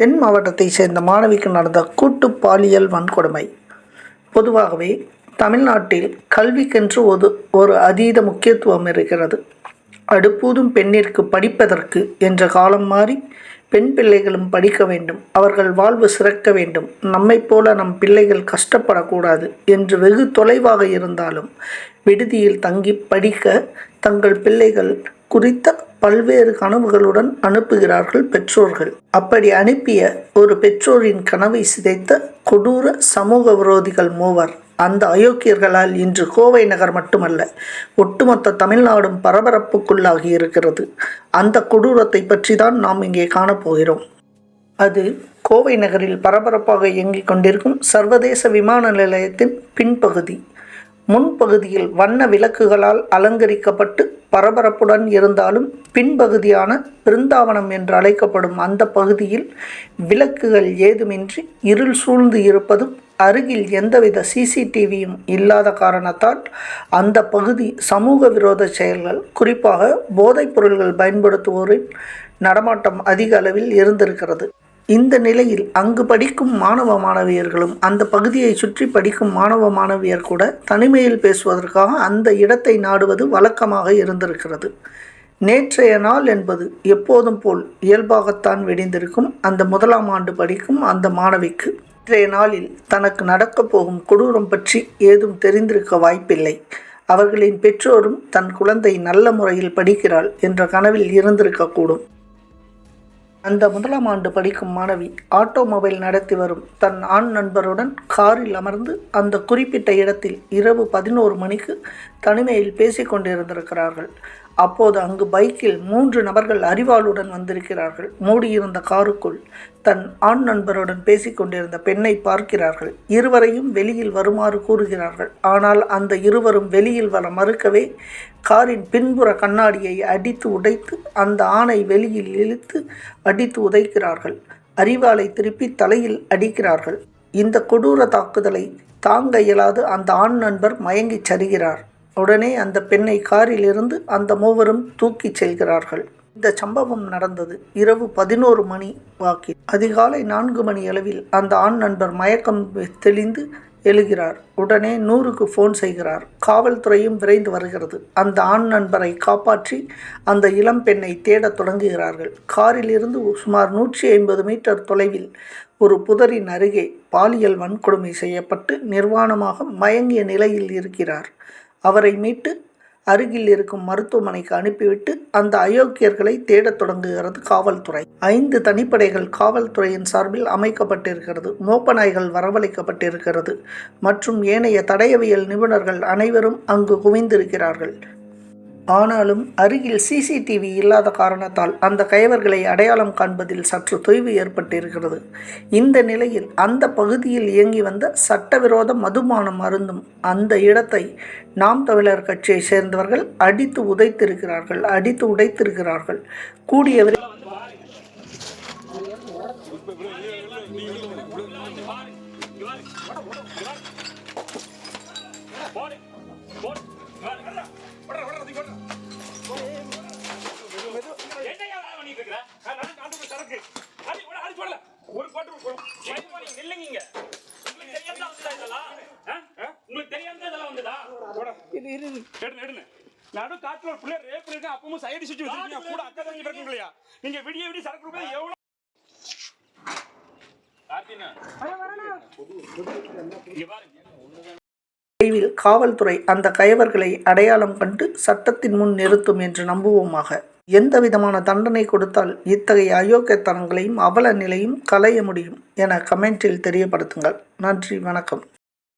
தென் மாவட்டத்தைச் சேர்ந்த மாணவிக்கு நடந்த கூட்டு பாலியல் வன்கொடுமை. பொதுவாகவே தமிழ்நாட்டில் கல்விக்கென்று ஒரு ஒரு அதீத முக்கியத்துவம் இருக்கிறது. அடுப்பூதும் பெண்ணிற்கு படிப்பதற்கு என்ற காலம் மாறி பெண் பிள்ளைகளும் படிக்க வேண்டும். அவர்கள் வாழ்வு சிறக்க வேண்டும். நம்மைப் போல நம் பிள்ளைகள் கஷ்டப்படக்கூடாது என்று வெகு தொலைவாக இருந்தாலும் விடுதியில் தங்கி படிக்க தங்கள் பிள்ளைகள் குறித்த பல்வேறு கனவுகளுடன் அனுப்புகிறார்கள் பெற்றோர்கள். அப்படி அனுப்பிய ஒரு பெற்றோரின் கனவை சிதைத்த கொடூர சமூக விரோதிகள் மூவர். அந்த அயோக்கியர்களால் இன்று கோவை நகர் மட்டுமல்ல ஒட்டுமொத்த தமிழ்நாடும் பரபரப்புக்குள்ளாகி இருக்கிறது. அந்த கொடூரத்தை பற்றி தான் நாம் இங்கே காணப்போகிறோம் அது கோவை நகரில் பரபரப்பாக இயங்கிக் கொண்டிருக்கும் சர்வதேச விமான நிலையத்தின் பின்பகுதி. முன்பகுதியில் வண்ண விளக்குகளால் அலங்கரிக்கப்பட்டு பரபரப்புடன் இருந்தாலும் பின்பகுதியான பிருந்தாவனம் என்று அழைக்கப்படும் அந்த பகுதியில் விளக்குகள் ஏதுமின்றி இருள் சூழ்ந்து இருப்பதும் அருகில் எந்தவித சிசிடிவியும் இல்லாத காரணத்தால் அந்த பகுதி சமூக விரோத செயல்கள் குறிப்பாக போதைப் பொருள்கள் பயன்படுத்துவோரின் நடமாட்டம் அதிக அளவில் இருந்திருக்கிறது. இந்த நிலையில் அங்கு படிக்கும் மாணவ மாணவியர்களும் அந்த பகுதியை சுற்றி படிக்கும் மாணவ மாணவியர் கூட தனிமையில் பேசுவதற்காக அந்த இடத்தை நாடுவது வழக்கமாக இருந்திருக்கிறது. நேற்றைய நாள் என்பது எப்போதும் போல் இயல்பாகத்தான் வெடிந்திருக்கும். அந்த முதலாம் ஆண்டு படிக்கும் அந்த மாணவிக்கு இன்றைய நாளில் தனக்கு நடக்கப் போகும் கொடூரம் பற்றி ஏதும் தெரிந்திருக்க வாய்ப்பில்லை. அவர்களின் பெற்றோரும் தன் குழந்தை நல்ல முறையில் படிக்கிறாள் என்ற கனவில் இருந்திருக்கக்கூடும். அந்த முதலாம் ஆண்டு படிக்கும் மாணவி ஆட்டோமொபைல் நடத்தி வரும். தன் ஆண் நண்பருடன் காரில் அமர்ந்து அந்த குறிப்பிட்ட இடத்தில் இரவு பதினோரு மணிக்கு தனிமையில் பேசிக் கொண்டிருந்திருக்கிறார்கள். அப்போது அங்கு பைக்கில் மூன்று நபர்கள் அறிவாளுடன் வந்திருக்கிறார்கள். மூடியிருந்த காருக்குள் தன் ஆண் நண்பருடன் பேசிக்கொண்டிருந்த பெண்ணை பார்க்கிறார்கள். இருவரையும் வெளியில் வருமாறு கூறுகிறார்கள். ஆனால் அந்த இருவரும் வெளியில் வர மறுக்கவே காரின் பின்புற கண்ணாடியை அடித்து உடைத்து அந்த ஆணை வெளியில் இழுத்து அடித்து உதைக்கிறார்கள். அறிவாளை திருப்பி தலையில் அடிக்கிறார்கள். இந்த கொடூர தாக்குதலை தாங்க இயலாது அந்த ஆண் நண்பர் மயங்கிச் சரிகிறார். உடனே அந்த பெண்ணை காரிலிருந்து அந்த மூவரும் தூக்கிச் செல்கிறார்கள். இந்த சம்பவம் நடந்தது இரவு பதினோரு மணி வாக்கில். அதிகாலை நான்கு மணி அளவில் அந்த ஆண் நண்பர் மயக்கம் தெளிந்து எழுகிறார். உடனே நூறுக்கு ஃபோன் செய்கிறார். காவல்துறையும் விரைந்து வருகிறது. அந்த ஆண் நண்பரை காப்பாற்றி அந்த இளம் பெண்ணை தேடத் தொடங்குகிறார்கள். காரிலிருந்து சுமார் நூற்றி ஐம்பது மீட்டர் தொலைவில் ஒரு புதரின் அருகே பாலியல் வன்கொடுமை செய்யப்பட்டு நிர்வாணமாக மயங்கிய நிலையில் இருக்கிறார். அவரை மீட்டு அருகில் இருக்கும் மருத்துவமனைக்கு அனுப்பிவிட்டு அந்த அயோக்கியர்களை தேடத் தொடங்குகிறது காவல்துறை. ஐந்து தனிப்படைகள் காவல்துறையின் சார்பில் அமைக்கப்பட்டிருக்கிறது. மோப்பநாய்கள் வரவழைக்கப்பட்டிருக்கிறது. மற்றும் ஏனைய தடயவியல் நிபுணர்கள் அனைவரும் அங்கு குவிந்திருக்கிறார்கள். ஆனாலும் அருகில் சிசிடிவி இல்லாத காரணத்தால் அந்த கயவர்களை அடையாளம் காண்பதில் சற்று தொய்வு ஏற்பட்டிருக்கிறது இந்த நிலையில் அந்த பகுதியில் இயங்கி வந்த சட்டவிரோத மதுபானம் அருந்தும் அந்த இடத்தை நாம் தமிழர் கட்சியை சேர்ந்தவர்கள் அடித்து உதைத்திருக்கிறார்கள் அடித்து உடைத்திருக்கிறார்கள் கூடியவரை What? நடு காட்டுல ஒரு பிள்ளை rape பண்ணிருக்கேன், அப்பவும் side சுத்தி வச்சிருக்கீங்க. கூட அக்கா தங்கச்சி பிறக்கணும் இல்லையா? நீங்க விடிய விடிய சரக்கு குடிப்பது எவ்வளவு. விரைவில் காவல்துறை அந்த கயவர்களை அடையாளம் கண்டு சட்டத்தின் முன் நிறுத்தும் என்று நம்புவோமாக எந்த விதமான தண்டனை கொடுத்தால் இத்தகைய அயோக்கியத்தனங்களையும் அவல நிலையும் களைய முடியும் என கமெண்டில் தெரியப்படுத்துங்கள் நன்றி வணக்கம்